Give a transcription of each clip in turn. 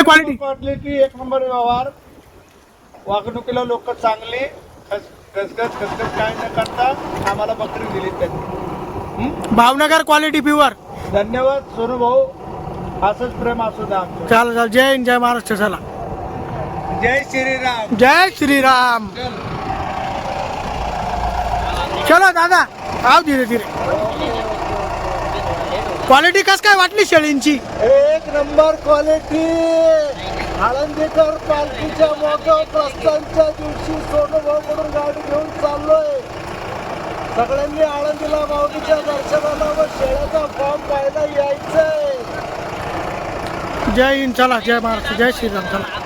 काय quality quality एक number व्यवहार. वागणुकीला लोक चांगले खस खसखस खसखस काय न करता आम्हाला बकरी दिली त्यांनी. भावनगर क्वालिटी प्युअर धन्यवाद सोनू भाऊ. असंच प्रेम असू द्या आमचं. चाल चाल. जय हिंद जय महाराष्ट्र. चला. जय श्रीराम. जय श्रीराम. चलो. दादा. आव धीरे धीरे. क्वालिटी कस काय वाटली शेळींची? एक नंबर क्वालिटी आळंदीकर पालखीच्या मोठ्या प्रस्थानच्या दिवशी सोनूभाऊकडून गाडी घेऊन चाललोय. सगळ्यांनी आळंदीला माऊलीच्या दर्शनाला व शेळ्याचा फॉर्म पाहायला यायचंय. जय हिंद चला जय महाराष्ट्र जय श्रीराम चला.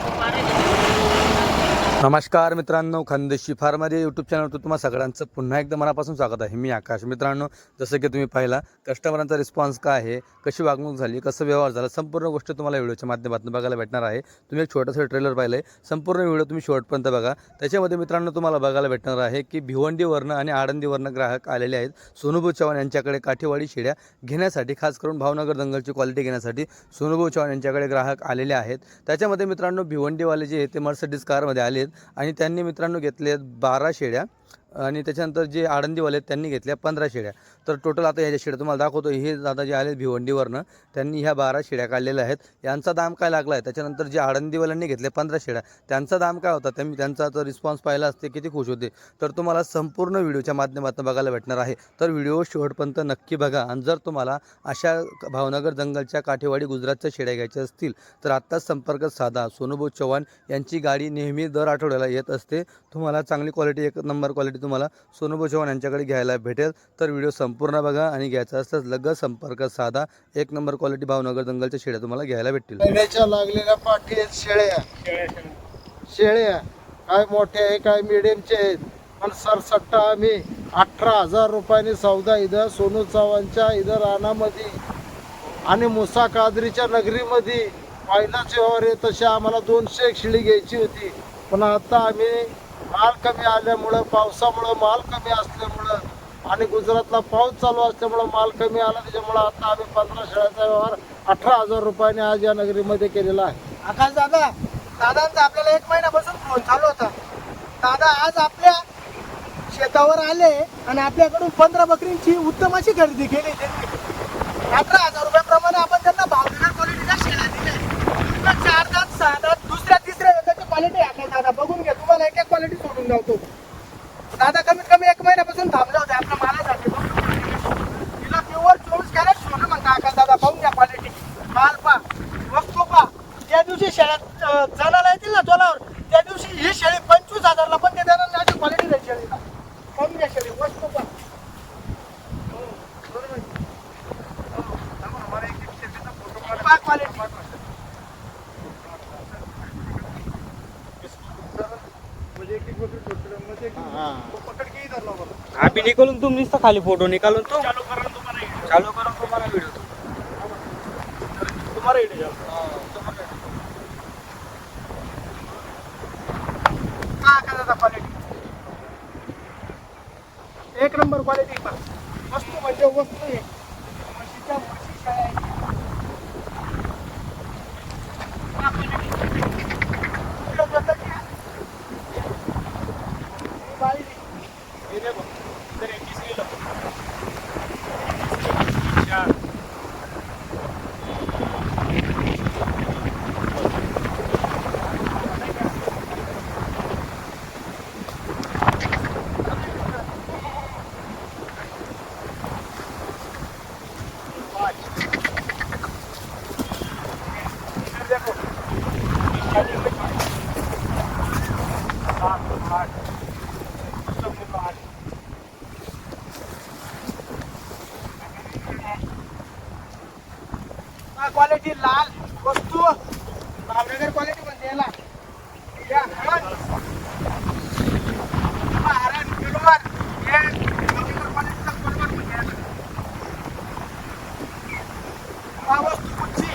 नमस्कार मित्रांनो खानदेशी फार्मध्ये यूट्यूब चॅनलवर तुम्हा सगळ्यांचं पुन्हा एकदा मनापासून स्वागत आहे. मी आकाश. मित्रांनो जसं की तुम्ही पाहिला कस्टमरांचा रिस्पॉन्स काय आहे कशी वागणूक झाली कसं व्यवहार झाला संपूर्ण गोष्ट तुम्हाला व्हिडिओच्या माध्यमातून बघायला भेटणार आहे. तुम्ही एक छोटंसं ट्रेलर पाहिलं आहे संपूर्ण व्हिडिओ तुम्ही शेवटपर्यंत बघा. त्याच्यामध्ये मित्रांनो तुम्हाला बघायला भेटणार आहे की भिवंडीवरनं आणि आळंदीवरनं ग्राहक आलेले आहेत. सोनूभाऊ चव्हाण यांच्याकडे काठीवाडी शेड्या घेण्यासाठी खास करून भावनगर दंगलची क्वालिटी घेण्यासाठी सोनूभाऊ चव्हाण यांच्याकडे ग्राहक आलेले आहेत. त्याच्यामध्ये मित्रांनो भिवंडीवाले जे आहे ते मर्सडीज कारमध्ये आले आहेत आणि त्यांनी मित्रांनो घेतले आहेत बारा शेड्या आणि त्याच्यानंतर जे आळंदीवाले आहेत त्यांनी घेतल्या पंधरा शेड्या. तर टोटल आता ह्याच्या शेड्या तुम्हाला दाखवतो. हे दादा जे आले भिवंडीवरनं त्यांनी ह्या बारा शेड्या काढलेल्या आहेत. यांचा दाम काय लागला आहे त्याच्यानंतर जे आळंदीवाल्यांनी घेतले पंधरा शेड्या त्यांचा दाम काय होता? त्यांनी त्यांचा तर रिस्पॉन्स पाहिला असते किती खुश होते. तर तुम्हाला संपूर्ण व्हिडिओच्या माध्यमातून बघायला भेटणार आहे. तर व्हिडिओ शेवटपर्यंत नक्की बघा. आणि जर तुम्हाला अशा भावनगर जंगलच्या काठेवाडी गुजरातच्या शेड्या घ्यायच्या असतील तर आत्ताच संपर्क साधा. सोनूभाऊ चव्हाण यांची गाडी नेहमी दर आठवड्याला येत असते. तुम्हाला चांगली क्वालिटी एक नंबर क्वालिटी तुम्हाला सोनूभाऊ चव्हाण यांच्याकडे घ्यायला भेटेल. तर व्हिडिओ संपूर्ण बघा आणि घ्यायचा असल्यास लगेच संपर्क साधा. एक नंबर क्वालिटी भावनगर जंगलच्या शेड्या तुम्हाला घ्यायला भेटतील. महिन्याच्या लागलेल्या पाठी आहेत शेळ्या. शेळ्या. काय मोठ्या आहे काय मिडियमचे आहेत. पण सरसट्टा आम्ही अठरा हजार रुपयांनी सौदा इथं सोनू चव्हाणच्या इथं रानामध्ये आणि मुसा कादरीच्या नगरीमध्ये. पहिलाच व्यवहार आहे तशी आम्हाला दोनशे एक शिळी घ्यायची होती. पण आता आम्ही माल कमी आल्यामुळं पावसामुळं माल कमी असल्यामुळं आणि गुजरातला पाऊस चालू असल्यामुळं माल कमी आला. त्याच्यामुळं आता आम्ही पंधरा शेळ्याचा व्यवहार अठरा हजार रुपयाने आज या नगरीमध्ये केलेला आहे. आकाश दादा दादांचा आपल्याला एक महिन्यापासून फोन चालू होता. दादा आज आपल्या शेतावर आले आणि आपल्याकडून पंधरा बकरींची उत्तम अशी खरेदी केली. त्यांनी अठरा हजार रुपयाप्रमाणे आपण त्यांना भाव क्वालिटीच्या शेळ्या दिल्या पूर्ण चार दात सहा दात दुसऱ्या तिसऱ्या वेताची क्वालिटी आहे दादा बघून घ्या तुम्हाला एक एक क्वालिटी सोडून जातो दादा कमीत कमी एक महिन्यापासून थांबले होते आपल्या मालासाठी तिला प्युअर चोवीस कॅरेट सोनं म्हणता आकाश दादा पाहून घ्या क्वालिटी माल पा वस्तू पा त्या दिवशी शेळ्यात अं, जणाला येतील ना तोलावर त्या दिवशी ही शेळी पंचवीस हजारला पण ते देणार नाही अशी क्वालिटी नाही शेळीला पाहून घ्या शेळी वस्तू पा हो, बरोबर. पहा क्वालिटी अभी निकालून तुम नुसतं खाली फोटो निकालून तो चालू करून तुम्हाला. व्हिडिओ पहा का दादा क्वालिटी एक नंबर क्वालिटी पहा वस्तू म्हणजे वस्तू आहे म्हशीच्या म्हशी शेळ्या आहेत. पहा quality. इकडं स्वतःची आहे. ही बाळी. हे रे बघ. तर हे तीस किलो. चार. देखो. खाली में सात, आठ. सब में आठ. हा क्वालिटी लाल वस्तू भावनगर क्वालिटी म्हणते याला या, हरण. हा, हरण, पिलवर. हे भावनगर quality चा पिलवर म्हणते याला. हा वस्तू कुठची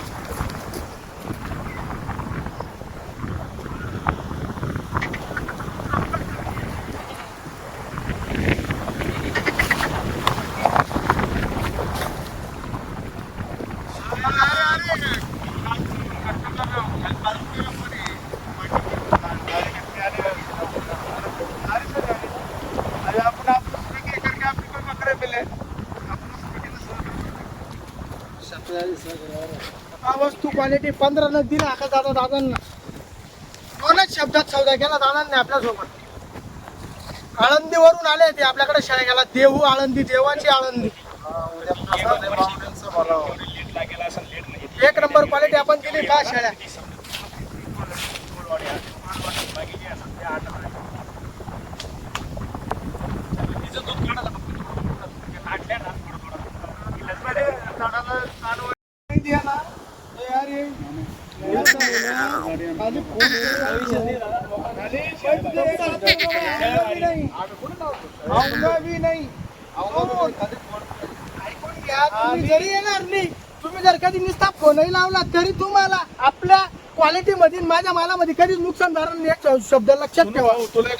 अरे आपण आपलं स्पीकिंग करके आपली कोई बकरे मिले हा वस्तू क्वालिटी पंधरा न दिला आका दादा दादांना? दोनच शब्दात सौदा केला दादांनी आपल्यासोबत. आळंदीवरून आले ते आपल्याकडे शेळ्याला देहू आळंदी देवाची आळंदी. एक नंबर क्वालिटी आपण दिली का शाळ्या ऐकून घ्या तुम्ही जरी येणार नाही तुम्ही जर कधी नुसता फोनही लावला तरी तुम्हाला आपल्या क्वालिटी मध्ये माझ्या मालामध्ये कधीच नुकसान झालं नाही. एक शब्द लक्षात ठेवा.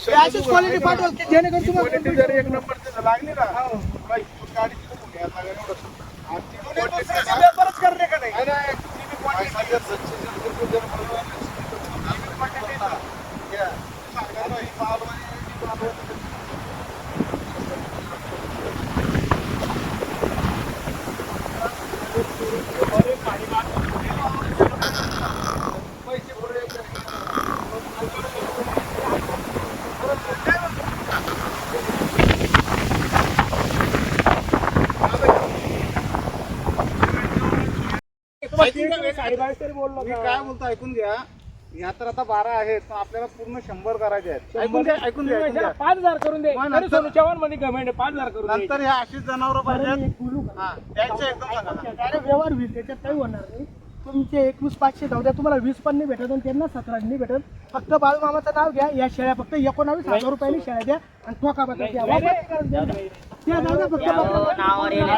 हे अशीच क्वालिटी पाठवल की जेणेकरून तुम्हाला जर एक नंबर लागली? ना व्यापारच करणे का नाही? मी काय बोलतो ऐकून घ्या. या तर आता बारा आहेत पण आपल्याला पूर्ण शंभर करायचे आहेत. ऐकून घ्या ऐकून घ्या ऐकून घ्या. पाच हजार करून दे. मग तरी नंतर- सोनू चव्हाणमध्ये कमेंट पाच हजार करून दे नंतर ह्या अशीच जनावर पाहिजेत? हा द्यायचे एकदम सांगा व्यवहार होईल त्याच्यात काही होणार नाही. तुमचे एकवीस पाचशे जाऊ द्या तुम्हाला वीस पण नाही भेटत आणि त्यांना सतरा नाही भेटत. फक्त बाळूमामाचं नाव घ्या या शेळ्या फक्त एकोणावीस हजार रुपयांनी शेळ्या द्या आणि ठोका द्या. करून द्या. त्या जाऊ द्या फक्त बकऱ्या.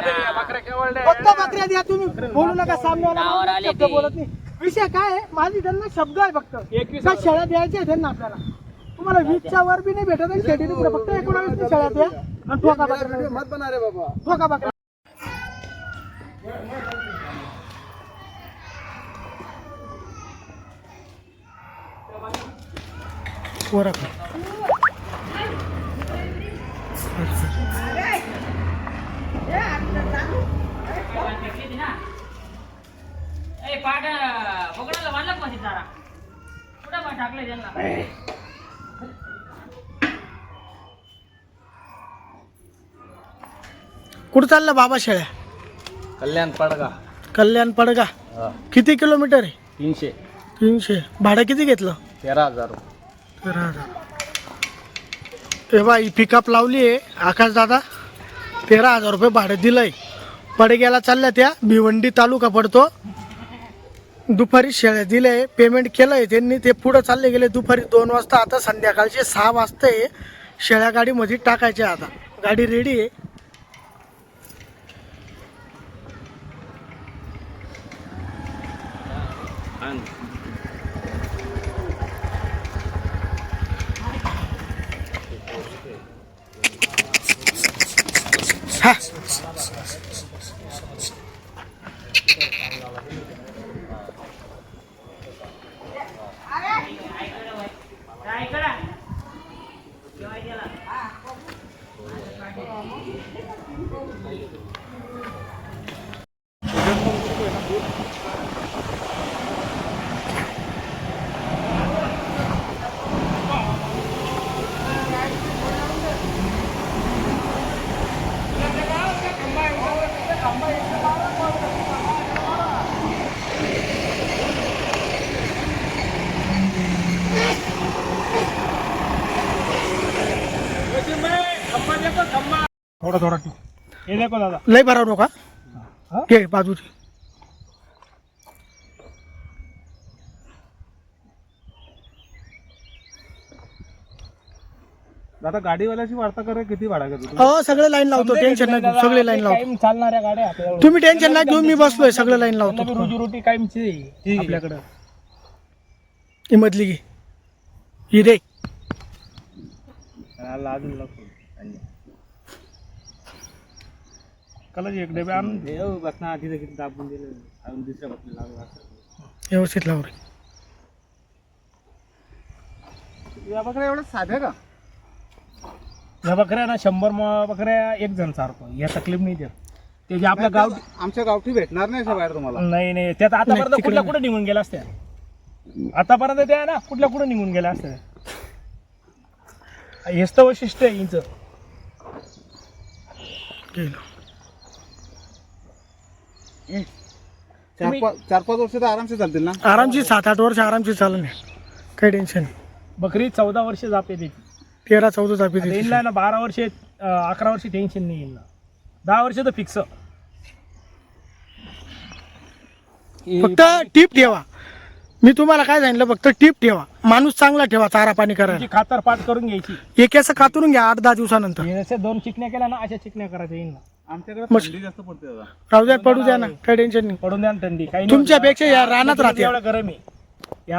फक्त बकऱ्या द्या तुम्ही. बोलू नका सामन्याला शब्द बोलत नाही. विषय काय आहे? माझी त्यांना शब्द आहे फक्त. एकवीस का शेळ्या द्यायच्या आहेत त्यांना आपल्याला. तुम्हाला वीसच्या वर बी नाही भेटत आणि शेती फक्त एकोणावीस शेळ्या द्या आणि ठोका बकऱ्या मत बना रे बाबा. ठोका बकऱ्या ओरख कुठं पण टाकलं त्यांना कुठं चाललं बाबा शेळ्या? कल्याण पडगा. कल्याण पडगा. किती किलोमीटर आहे? तीनशे. तीनशे. भाडं किती घेतलं? तेरा हजार तेरा हजार. तेव्हा ही पिकअप लावली आहे आकाश दादा. तेरा हजार रुपये भाडं दिलंय. पडग्याला चालल्या त्या भिवंडी तालुका पडतो. दुपारी शेळ्या दिले पेमेंट केलंय त्यांनी ते पुढं चालले गेले दुपारी दोन वाजता आता संध्याकाळचे सहा वाजता. आहे शेळ्या गाडीमध्ये टाकायच्या आता. गाडी रेडी आहे. हा. थोडा थोडा. देखो दादा. लय भराव नका घे बाजूची. दादा गाडीवाल्याची वार्ता करे किती भाडा घेतो हो सगळे लाईन लावतो टेन्शन नाही घेऊ सगळे लाईन लावतो. कायम चालणाऱ्या गाड्या तुम्ही टेन्शन नाही घेऊन मी बसलोय सगळं लाईन लावतो. रोजी रोटी कायमची आपल्याकडं. ही मधली घे. ही रे अजून कलर एक डबे आणून बस ना तिथे किती दाबून दिलं. अजून दुसऱ्या बाटली लागला व्यवस्थित लाव रे. या बकऱ्या एवढ्या साध्या का? या बकऱ्या ना शंभर म- बकऱ्या एक जण चारतो. या तकलीफ नाही देत. ते जे आपल्या गाव आमच्या गावठी भेटणार नाही अशा बाहेर तुम्हाला. नाही नाही. त्यात आतापर्यंत कुठल्या कुठे निघून गेल्या असत्या? आतापर्यंत त्या ना कुठल्या कुठे निघून गेल्या असत्या? हेच तर वैशिष्ट्य आहे हिचं. चार पाच चार पाच वर्ष तर आरामसे चालतील ना? आरामची सात आठ वर्ष आरामची चालू नाही काही टेन्शन नाही. बकरी चौदा वर्ष जाते त्याची. तेरा चौदा चापी आता येईल ना बारा वर्ष अं, अकरा वर्ष टेन्शन नाही येईल ना दहा वर्ष तर फिक्स फक्त टीप ठेवा. मी तुम्हाला काय सांगितलं फक्त टीप ठेवा. माणूस चांगला ठेवा चारा पाणी करायला. खातर पाठ करून घ्यायची. एक असं कातरून घ्या आठ दहा दिवसानंतर. हे जसे दोन चिकण्या केल्या ना अशा चिकण्या करायच्या येईल ना आमच्याकडे मस्त. थंडी जास्त पडते दादा. राहू द्या पडू द्या ना काही टेन्शन नाही. पडून द्या ना थंडी काही नाही होत. तुमच्यापेक्षा या रानात राहते. एवढं गरम आहे.